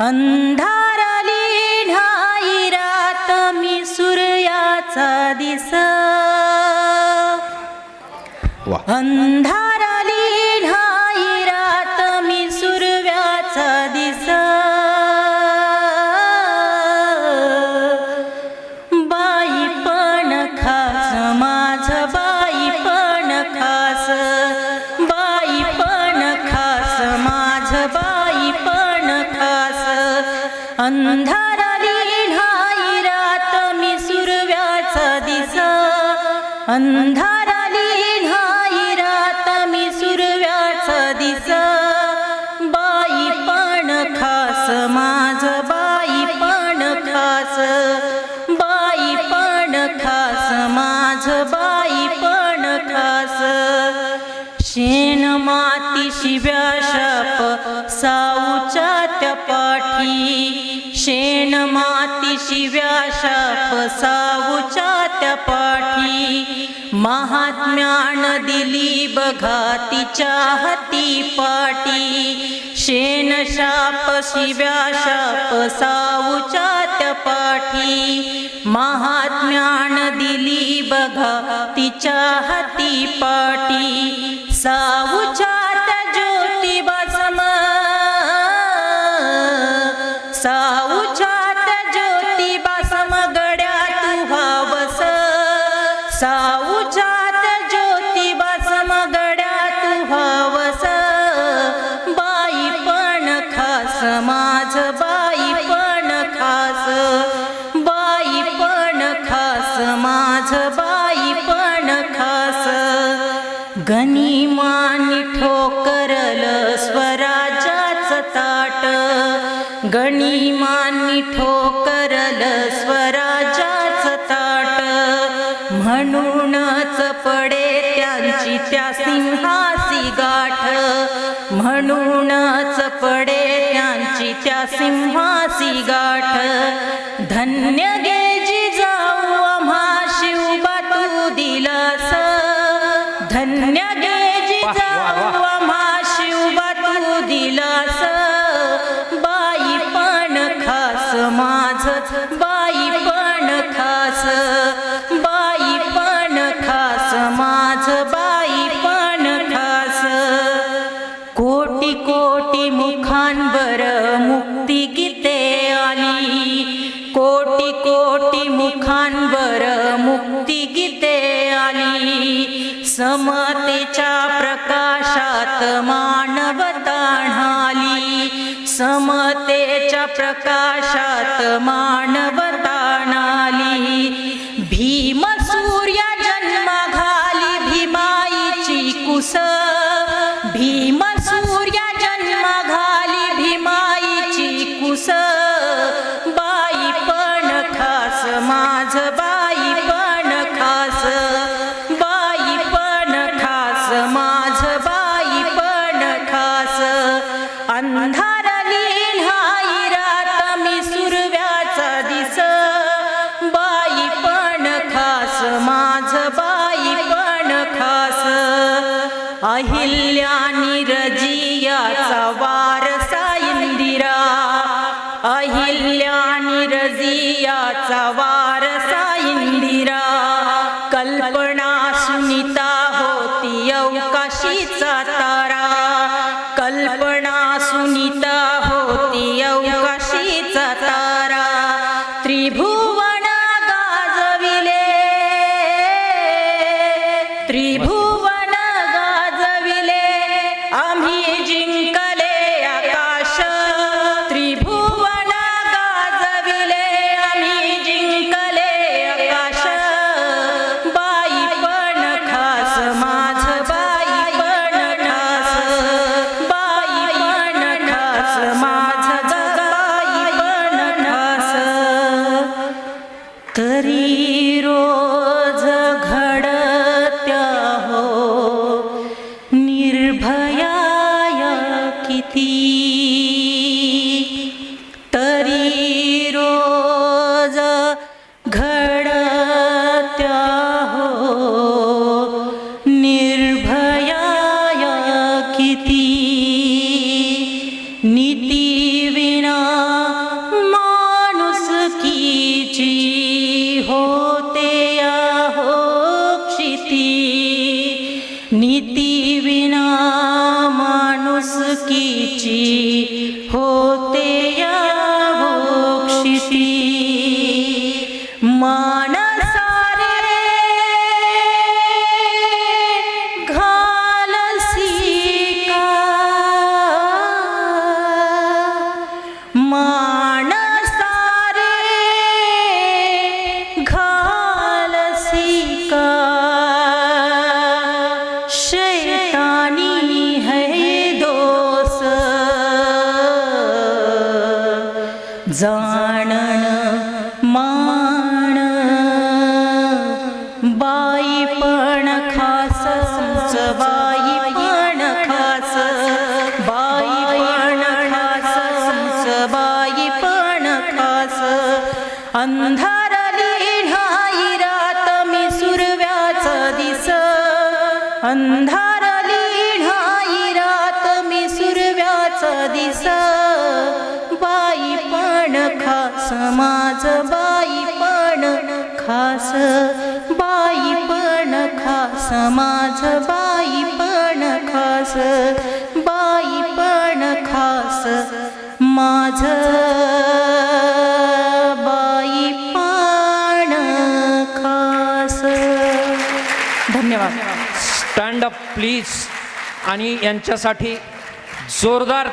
अंधारली न्हाई रात मी सूर्याचा दिस वा. अंधारली न्हाई रात मी सुरव्याचा दिस. अंधारली न्हाई रात मी सुरव्याचा दिस. बाई पण खास माझ बाई पण खास. बाई पण खास माझ बाई पण खास. शेण माती शिव्या शेण माती शिव्याशा शाप त्या पाठी. महात्म्यान दिली बघा तिच्या हाती पाटी शेण शाप शिव्या शाप साऊच्या त्या पाठी. महात्म्यान दिली बघा तिच्या हाती पाटी सा गनिमानी ठोकरल स्वराजाच ताट. गनिमानी ठोकरल स्वराजाच ताट. म्हणूनच पडे त्यांची त्या सिंहासी गाठ. म्हणूनच पडे त्यांची त्या सिंहासी गाठ. धन्य बाई पण खास बाई पण खास माझ बाई पण खास. कोटी कोटी मुखांवर मुक्ती गीते आली. कोटी कोटी मुखांवर मुक्ती गीते आली. समतेच्या प्रकाशात मानवता समतेच्या प्रकाशात मानवता न्हाली भीम सूर्य जन्म घाली भीमाईची कुस? भीम कल्याणी रजियाचा वारसा इंदिरा. খুশি। अंधारली न्हाई रात मी सुरव्याच दिस. बाई पण खास माझ बाई पण खास. बाई पण खास माझ स्टँड अप प्लीज आणि यांच्यासाठी जोरदार